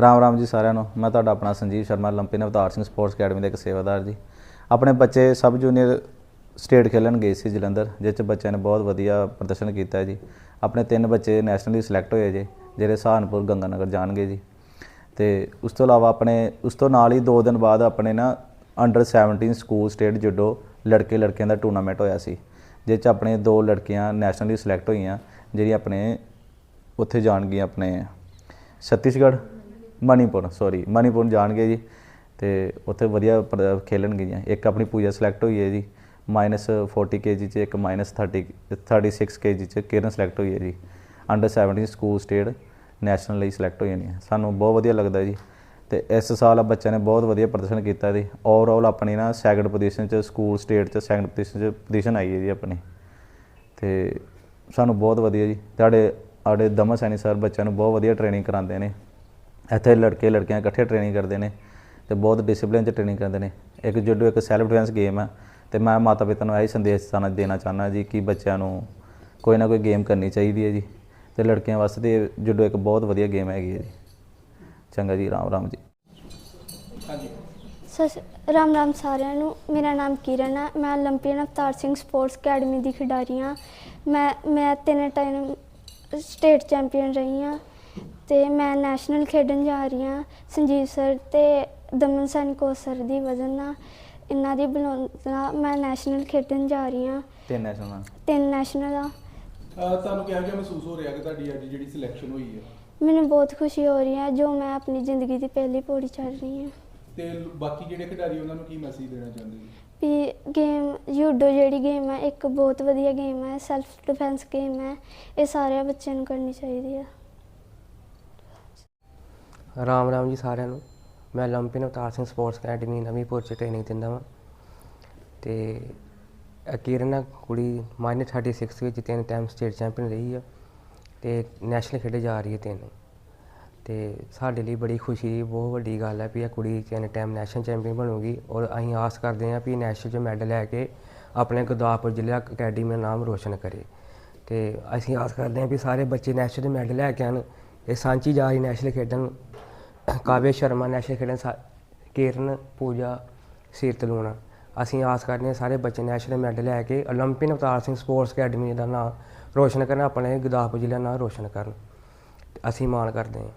ਰਾਮ ਰਾਮ ਜੀ ਸਾਰਿਆਂ ਨੂੰ। ਮੈਂ ਤੁਹਾਡਾ ਆਪਣਾ Sanjeev Sharma Olympian Avtar Singh sports academy ਦੇ ਇੱਕ ਸੇਵਾਦਾਰ ਜੀ। ਆਪਣੇ ਬੱਚੇ ਸਬ ਜੂਨੀਅਰ ਸਟੇਟ ਖੇਲਣ ਗਏ ਸੀ ਜਲੰਧਰ, ਜਿਸ 'ਚ ਬੱਚਿਆਂ ਨੇ ਬਹੁਤ ਵਧੀਆ ਪ੍ਰਦਰਸ਼ਨ ਕੀਤਾ ਜੀ। ਆਪਣੇ ਤਿੰਨ ਬੱਚੇ ਨੈਸ਼ਨਲੀ ਸਿਲੈਕਟ ਹੋਏ ਜੀ, ਜਿਹੜੇ ਸਹਾਨਪੁਰ ਗੰਗਾਨਗਰ ਜਾਣਗੇ ਜੀ। ਤੇ ਉਸ ਤੋਂ ਇਲਾਵਾ ਆਪਣੇ, ਉਸ ਤੋਂ ਨਾਲ ਹੀ 2 ਦਿਨ ਬਾਅਦ ਆਪਣੇ ਨਾ ਅੰਡਰ 17 ਸਕੂਲ ਸਟੇਟ ਜੁਡੋ ਲੜਕੇ ਲੜਕਿਆਂ ਦਾ ਟੂਰਨਾਮੈਂਟ ਹੋਇਆ ਸੀ, ਜਿਸ 'ਚ ਆਪਣੇ ਦੋ ਲੜਕੀਆਂ ਨੈਸ਼ਨਲੀ ਸਿਲੈਕਟ ਹੋਈਆਂ, ਜਿਹੜੀਆਂ ਆਪਣੇ ਉੱਥੇ ਜਾਣਗੀਆਂ ਆਪਣੇ। ਛੱਤੀਸਗੜ੍ਹ ਮਣੀਪੁਰ ਸੌਰੀ ਮਣੀਪੁਰ ਜਾਣਗੇ ਜੀ ਤੇ ਉੱਥੇ ਵਧੀਆ ਖੇਲਣਗੇ ਜੀ। ਇੱਕ ਆਪਣੀ ਪੂਜਾ ਸਿਲੈਕਟ ਹੋਈ ਹੈ ਜੀ ਮਾਈਨਸ 40 ਕੇਜੀ ਚ, ਇੱਕ ਮਾਈਨਸ 30 36 ਕੇਜੀ ਚ ਕਿਰਨ ਸਿਲੈਕਟ ਹੋਈ ਹੈ ਜੀ। ਅੰਡਰ 17 ਸਕੂਲ ਸਟੇਟ ਨੈਸ਼ਨਲ ਲਈ ਸਿਲੈਕਟ ਹੋਈਆਂ ਨੇ। ਸਾਨੂੰ ਬਹੁਤ ਵਧੀਆ ਲੱਗਦਾ ਜੀ ਤੇ ਇਸ ਸਾਲ ਬੱਚਿਆਂ ਨੇ ਬਹੁਤ ਵਧੀਆ ਪ੍ਰਦਰਸ਼ਨ ਕੀਤਾ ਜੀ। ਓਵਰਆਲ ਆਪਣੀ ਨਾ ਸੈਕੰਡ ਪੋਜੀਸ਼ਨ ਚ ਸਕੂਲ ਸਟੇਟ ਚ ਸੈਕੰਡ ਪੋਜੀਸ਼ਨ ਚ ਪੋਜੀਸ਼ਨ ਆਈ ਹੈ ਜੀ ਆਪਣੀ। ਤੇ ਸਾਨੂੰ ਬਹੁਤ ਵਧੀਆ ਜੀ। ਤੁਹਾਡੇ, ਸਾਡੇ ਦਮਨ ਸੈਣੀ ਸਰ ਬੱਚਿਆਂ ਨੂੰ ਬਹੁਤ ਵਧੀਆ ਟ੍ਰੇਨਿੰਗ ਕਰਾਉਂਦੇ ਨੇ। ਇੱਥੇ ਲੜਕੇ ਲੜਕੀਆਂ ਇਕੱਠੇ ਟ੍ਰੇਨਿੰਗ ਕਰਦੇ ਨੇ ਤੇ ਬਹੁਤ ਡਿਸਪਲਿਨ 'ਚ ਟ੍ਰੇਨਿੰਗ ਕਰਦੇ ਨੇ ਇੱਕ ਜੁਡੋ ਇੱਕ ਸੈਲਫ ਡਿਫੈਂਸ ਗੇਮ ਹੈ ਤੇ ਮੈਂ ਮਾਤਾ ਪਿਤਾ ਨੂੰ ਇਹ ਸੰਦੇਸ਼ sana ਦੇਣਾ ਚਾਹੁੰਦਾ ਜੀ ਕਿ ਬੱਚਿਆਂ ਨੂੰ ਕੋਈ ਨਾ ਕੋਈ ਗੇਮ ਕਰਨੀ ਚਾਹੀਦੀ ਹੈ ਜੀ ਤੇ ਲੜਕੀਆਂ ਵਾਸਤੇ ਤੇ ਜੁਡੋ ਇੱਕ ਬਹੁਤ ਵਧੀਆ ਗੇਮ ਹੈਗੀ ਹੈ ਜੀ ਚੰਗਾ ਜੀ ਰਾਮ ਰਾਮ ਜੀ ਸਤਿ ਰਾਮ ਰਾਮ ਸਾਰਿਆਂ ਨੂੰ ਮੇਰਾ ਨਾਮ ਕਿਰਨ ਹੈ ਮੈਂ 올림픽 ਅਵਤਾਰ ਸਿੰਘ ਸਪੋਰਟਸ ਅਕੈਡਮੀ ਦੀ ਖਿਡਾਰੀ ਹਾਂ ਮੈਂ ਮੈਂ ਤਿੰਨ ਟਾਈਮ ਸਟੇਟ ਚੈਂਪੀਅਨ ਰਹੀ ਹਾਂ ਤੇ ਮੈਂ ਨੈਸ਼ਨਲ ਖੇਡਣ ਜਾ ਰਹੀ ਹਾਂ ਸੰਜੀਵ ਸਰ ਤੇ ਦਮਨ ਸੈਨ ਕੋ ਸਰ ਦੀ ਵਜ੍ਹਾ ਨਾਲ। ਇਹਨਾਂ ਦੀ ਬਲੌਂਦ ਮੈਂ ਨੈਸ਼ਨਲ ਖੇਡਣ ਜਾ ਰਹੀ ਹਾਂ। ਤੇ ਨੈਸ਼ਨਲ ਤਿੰਨ ਨੈਸ਼ਨਲ ਆ। ਅਹ ਤੁਹਾਨੂੰ ਕਿਹੋ ਜਿਹਾ ਮਹਿਸੂਸ ਹੋ ਰਿਹਾ ਕਿ ਤੁਹਾਡੀ ਅੱਜ ਜਿਹੜੀ ਸਿਲੈਕਸ਼ਨ ਹੋਈ ਹੈ। ਮੈਨੂੰ ਬਹੁਤ ਖੁਸ਼ੀ ਹੋ ਰਹੀ ਹੈ ਜੋ ਮੈਂ ਆਪਣੀ ਜ਼ਿੰਦਗੀ ਦੀ ਪਹਿਲੀ ਪੌੜੀ ਚੜ੍ਹ ਰਹੀ ਹਾਂ। ਤੇ ਲ- ਬਾਕੀ ਜਿਹੜੇ ਖਿਡਾਰੀ ਉਹਨਾਂ ਨੂੰ ਕੀ ਮੈਸੇਜ ਦੇਣਾ ਚਾਹੁੰਦੇ ਜੀ ਵੀ ਗੇਮ ਜੂਡੋ ਜਿਹੜੀ ਗੇਮ ਹੈ ਇੱਕ ਬਹੁਤ ਵਧੀਆ ਗੇਮ ਹੈ ਸੈਲਫ ਡਿਫੈਂਸ ਗੇਮ ਹੈ ਇਹ ਸਾਰੇ ਬੱਚਿਆਂ ਨੂੰ ਕਰਨੀ ਚਾਹੀਦੀ ਹੈ। ਰਾਮ ਰਾਮ ਜੀ ਸਾਰਿਆਂ ਨੂੰ ਮੈਂ 올림픽 ਅਵਤਾਰ ਸਿੰਘ ਸਪੋਰਟਸ ਅਕੈਡਮੀ ਨਵੀਂਪੁਰ ਚ ਟ੍ਰੇਨਿੰਗ ਦਿੰਦਾ ਵਾਂ ਤੇ ਇਹ ਕਿਰਨ ਆ ਕੁੜੀ ਮਾਈਨਸ 36 ਵਿੱਚ ਤਿੰਨ ਟਾਈਮ ਸਟੇਟ ਚੈਂਪੀਅਨ ਰਹੀ ਆ ਤੇ ਨੈਸ਼ਨਲ ਖੇਡੇ ਜਾ ਰਹੀ ਹੈ ਤਿੰਨ ਤੇ ਸਾਡੇ ਲਈ ਬੜੀ ਖੁਸ਼ੀ ਦੀ ਬਹੁਤ ਵੱਡੀ ਗੱਲ ਹੈ ਵੀ ਇਹ ਕੁੜੀ ਤਿੰਨ ਟਾਈਮ ਨੈਸ਼ਨਲ ਚੈਂਪੀਅਨ ਬਣੂਗੀ ਔਰ ਅਸੀਂ ਆਸ ਕਰਦੇ ਹਾਂ ਵੀ ਨੈਸ਼ਨਲ 'ਚ ਮੈਡਲ ਲੈ ਕੇ ਆਪਣੇ ਗੁਰਦਾਸਪੁਰ ਜ਼ਿਲ੍ਹਾ ਅਕੈਡਮੀ ਦਾ ਨਾਮ ਰੋਸ਼ਨ ਕਰੇ ਤੇ ਅਸੀਂ ਆਸ ਕਰਦੇ ਹਾਂ ਵੀ ਸਾਰੇ ਬੱਚੇ ਨੈਸ਼ਨਲ 'ਚ ਮੈਡਲ ਲੈ ਕੇ ਆਉਣ ਇਹ ਸਾਂਚੀ ਜਾ ਰਹੀ ਨੈਸ਼ਨਲ ਖੇਡਣ ਕਾਵੇ ਸ਼ਰਮਾ ਨੈਸ਼ਨਲ ਖੇਡਣ ਸਾ- ਕਿਰਨ ਪੂਜਾ ਸੀਰਤ ਲੂਣਾ ਅਸੀਂ ਆਸ ਕਰਦੇ ਹਾਂ ਸਾਰੇ ਬੱਚੇ ਨੈਸ਼ਨਲ ਮੈਡਲ ਲੈ ਕੇ 올림픽 ਅਵਤਾਰ ਸਿੰਘ ਸਪੋਰਟਸ ਅਕੈਡਮੀ ਦਾ ਨਾਮ ਰੋਸ਼ਨ ਕਰਨ ਆਪਣੇ ਗੁਰਦਾਸਪੁਰ ਜ਼ਿਲ੍ਹੇ ਦਾ ਨਾਮ ਰੋਸ਼ਨ ਕਰਨ ਅਸੀਂ ਮਾਣ ਕਰਦੇ ਹਾਂ